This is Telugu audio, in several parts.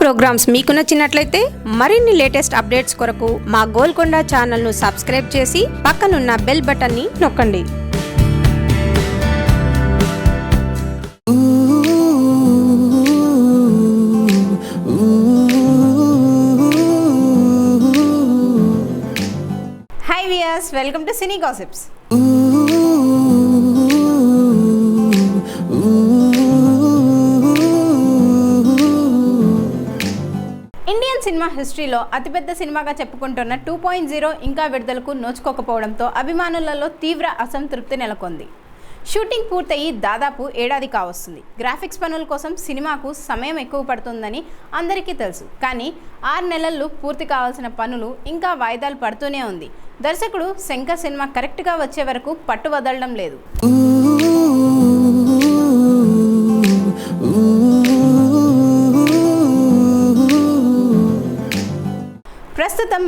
ప్రోగ్రామ్స్ మీకు నచ్చినట్లయితే మరిన్ని లేటెస్ట్ అప్డేట్స్ కొరకు మా గోల్కొండ ఛానల్ను సబ్స్క్రైబ్ చేసి పక్కనున్న బెల్ బటన్ని నొక్కండి. వెల్కమ్ టు సినీ గాసిప్స్ హిస్టరీలో అతిపెద్ద సినిమాగా చెప్పుకుంటున్న టూ పాయింట్ జీరో ఇంకా విడుదలకు నోచుకోకపోవడంతో అభిమానులలో తీవ్ర అసంతృప్తి నెలకొంది. షూటింగ్ పూర్తయి దాదాపు ఏడాది కావస్తుంది. గ్రాఫిక్స్ పనుల కోసం సినిమాకు సమయం ఎక్కువ పడుతుందని అందరికీ తెలుసు. కానీ ఆరు నెలల్లో పూర్తి కావాల్సిన పనులు ఇంకా వాయిదాలు పడుతూనే ఉంది. దర్శకుడు శంకర్ సినిమా కరెక్ట్గా వచ్చే వరకు పట్టు వదలడం లేదు.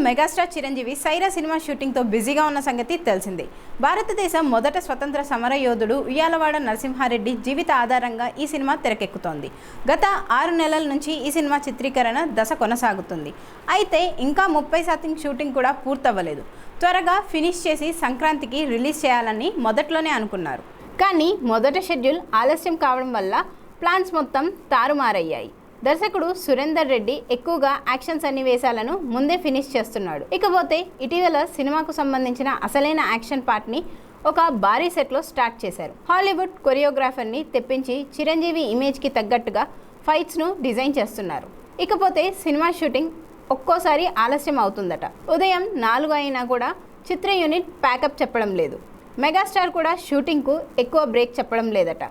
మెగాస్టార్ చిరంజీవి సైరా సినిమా షూటింగ్తో బిజీగా ఉన్న సంగతి తెలిసిందే. భారతదేశం మొదట స్వతంత్ర సమర యోధుడు ఉయ్యాలవాడ నరసింహారెడ్డి జీవిత ఆధారంగా ఈ సినిమా తెరకెక్కుతోంది. గత ఆరు నెలల నుంచి ఈ సినిమా చిత్రీకరణ దశ కొనసాగుతుంది. అయితే ఇంకా ముప్పై శాతం షూటింగ్ కూడా పూర్తవ్వలేదు. త్వరగా ఫినిష్ చేసి సంక్రాంతికి రిలీజ్ చేయాలని మొదట్లోనే అనుకున్నారు. కానీ మొదట షెడ్యూల్ ఆలస్యం కావడం వల్ల ప్లాన్స్ మొత్తం తారుమారయ్యాయి. దర్శకుడు సురేందర్ రెడ్డి ఎక్కువగా యాక్షన్ సన్నివేశాలను ముందే ఫినిష్ చేస్తున్నాడు. ఇకపోతే ఇటీవల సినిమాకు సంబంధించిన అసలైన యాక్షన్ పార్ట్ని ఒక భారీ సెట్లో స్టార్ట్ చేశారు. హాలీవుడ్ కొరియోగ్రాఫర్ని తెప్పించి చిరంజీవి ఇమేజ్కి తగ్గట్టుగా ఫైట్స్ను డిజైన్ చేస్తున్నారు. ఇకపోతే సినిమా షూటింగ్ ఒక్కోసారి ఆలస్యం అవుతుందట. ఉదయం నాలుగు అయినా కూడా చిత్ర యూనిట్ ప్యాకప్ చెప్పడం లేదు. మెగాస్టార్ కూడా షూటింగ్కు ఎక్కువ బ్రేక్ చెప్పడం లేదట.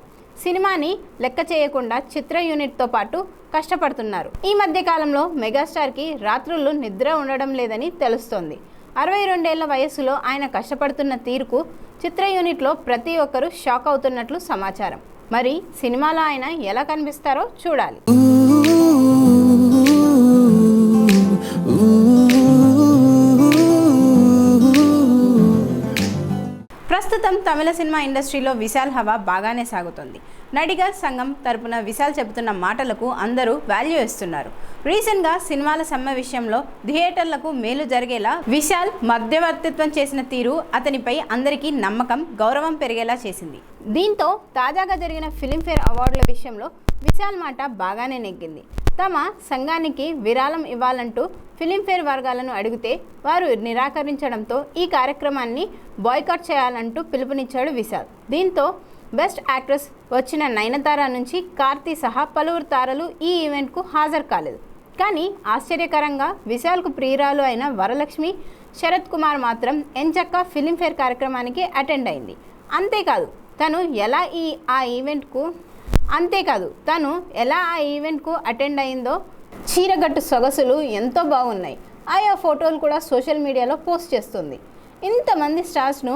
సినిమాని లెక్క చేయకుండా చిత్ర యూనిట్తో పాటు కష్టపడుతున్నారు. ఈ మధ్య కాలంలో మెగాస్టార్కి రాత్రులు నిద్ర ఉండడం లేదని తెలుస్తోంది. అరవై రెండేళ్ళ వయస్సులో ఆయన కష్టపడుతున్న తీరుకు చిత్ర యూనిట్లో ప్రతి ఒక్కరూ షాక్ అవుతున్నట్లు సమాచారం. మరి సినిమాలో ఆయన ఎలా కనిపిస్తారో చూడాలి. ప్రస్తుతం తమిళ సినిమా ఇండస్ట్రీలో విశాల్ హవా బాగానే సాగుతుంది. నడిగర్ సంఘం తరపున విశాల్ చెబుతున్న మాటలకు అందరూ వాల్యూ ఇస్తున్నారు. రీసెంట్గా సినిమాల సమ్మె విషయంలో థియేటర్లకు మేలు జరిగేలా విశాల్ మధ్యవర్తిత్వం చేసిన తీరు అతనిపై అందరికీ నమ్మకం గౌరవం పెరిగేలా చేసింది. దీంతో తాజాగా జరిగిన ఫిలింఫేర్ అవార్డుల విషయంలో విశాల్ మాట బాగానే నెగ్గింది. తమ సంఘానికి విరాళం ఇవ్వాలంటూ ఫిలింఫేర్ వర్గాలను అడిగితే వారు నిరాకరించడంతో ఈ కార్యక్రమాన్ని బాయ్కాట్ చేయాలంటూ పిలుపునిచ్చాడు విశాల్. దీంతో బెస్ట్ యాక్ట్రెస్ వచ్చిన నయనతార నుంచి కార్తీ సహా పలువురు తారలు ఈ ఈవెంట్కు హాజరు కాలేదు. కానీ ఆశ్చర్యకరంగా విశాల్కు ప్రియురాలు అయిన వరలక్ష్మి శరత్ కుమార్ మాత్రం ఎంచక్క ఫిలింఫేర్ కార్యక్రమానికి అటెండ్ అయింది. అంతేకాదు తను ఎలా ఈ ఆ ఈవెంట్కు అంతేకాదు తను ఎలా ఆ ఈవెంట్కు అటెండ్ అయిందో చీరగట్టు సొగసులు ఎంతో బాగున్నాయి. ఆయా ఫోటోలు కూడా సోషల్ మీడియాలో పోస్ట్ చేస్తుంది. ఇంతమంది స్టార్స్ను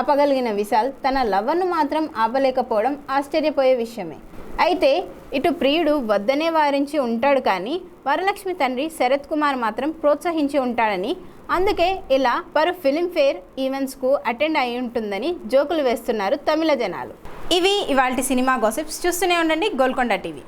ఆపగలిగిన విశాల్ తన లవ్వర్ను మాత్రం ఆపలేకపోవడం ఆశ్చర్యపోయే విషయమే. అయితే ఇటు ప్రియుడు వద్దనే వారించి ఉంటాడు కానీ వరలక్ష్మి తండ్రి శరత్ కుమార్ మాత్రం ప్రోత్సహించి ఉంటాడని అందుకే ఇలా పరు ఫిలింఫేర్ ఈవెంట్స్కు అటెండ్ అయి ఉంటుందని జోకులు వేస్తున్నారు తమిళ జనాలు. ఇవి ఇవాళ సినిమా గోసిప్స్ చూస్తూనే ఉండండి గోల్కొండ టీవీ.